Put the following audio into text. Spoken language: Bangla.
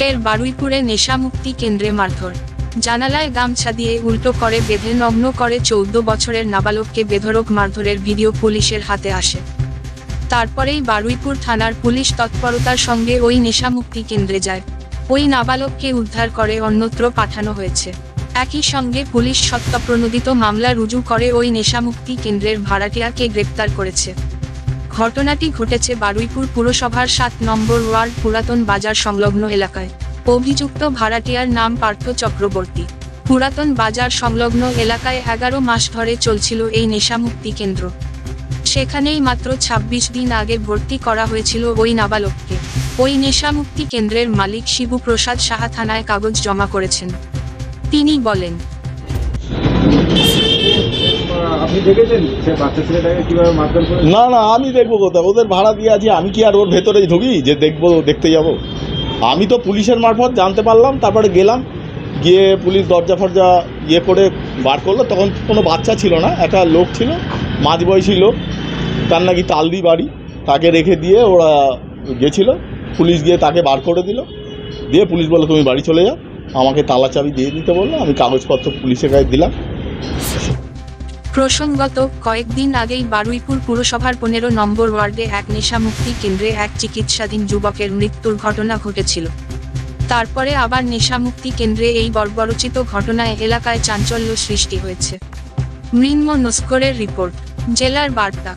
ফের বারুইপুরে নেশামুক্তি কেন্দ্রে মারধর। জানালায় গামছা দিয়ে উল্টো করে বেঁধে নগ্ন করে চৌদ্দ বছরের নাবালককে বেধরক মারধরের ভিডিও পুলিশের হাতে আসে। তারপরেই বারুইপুর থানার পুলিশ তৎপরতার সঙ্গে ওই নেশামুক্তি কেন্দ্রে যায়। ওই নাবালককে উদ্ধার করে অন্যত্র পাঠানো হয়েছে। একই সঙ্গে পুলিশ সত্তাপ্রণোদিত মামলা রুজু করে ওই নেশামুক্তি কেন্দ্রের ভাড়াটিয়াকে গ্রেপ্তার করেছে। ঘটনাটি ঘটেছে বারুইপুর পুরসভার সাত নম্বর ওয়ার্ড পুরাতন বাজার সংলগ্ন এলাকায়। অভিযুক্ত ভাড়াটিয়ার নাম পার্থ চক্রবর্তী। পুরাতন বাজার সংলগ্ন এলাকায় এগারো মাস ধরে চলছিল এই নেশামুক্তি কেন্দ্র। সেখানেই মাত্র ২৬ দিন আগে ভর্তি করা হয়েছিল ওই নাবালককে। ওই নেশামুক্তি কেন্দ্রের মালিক শিবু প্রসাদ সাহা থানায় কাগজ জমা করেছেন। তিনি বলেন দেখেছেন না না, আমি দেখব কোথায়? ওদের ভাড়া দিয়ে আছি, আমি কি আর ওর ভেতরেই ঢুকি? যে দেখব, দেখতে যাব। আমি তো পুলিশের মারফত জানতে পারলাম, তারপরে গেলাম। গিয়ে পুলিশ দরজা ফরজা ইয়ে করে বার করল। তখন কোনো বাচ্চা ছিল না, একটা লোক ছিল মাঝবয়সী লোক। তার নাকি তালদি বাড়ি। তাকে রেখে দিয়ে ওরা গেছিল। পুলিশ গিয়ে তাকে বার করে দিল। দিয়ে পুলিশ বলল, তুমি বাড়ি চলে যাও। আমাকে তালা চাবি দিয়ে দিতে বলল। আমি কাগজপত্র পুলিশের গায়ে দিলাম। প্রসঙ্গত, কয়েকদিন আগেই বারুইপুর পুরসভার পনেরো নম্বর ওয়ার্ডে এক নেশামুক্তি কেন্দ্রে এক চিকিৎসাধীন যুবকের মৃত্যুর ঘটনা ঘটেছিল। তারপরে আবার নেশামুক্তি কেন্দ্রে এই বর্বরচিত ঘটনায় এলাকায় চাঞ্চল্য সৃষ্টি হয়েছে। মৃন্ম নস্করের রিপোর্ট, জেলার বার্তা।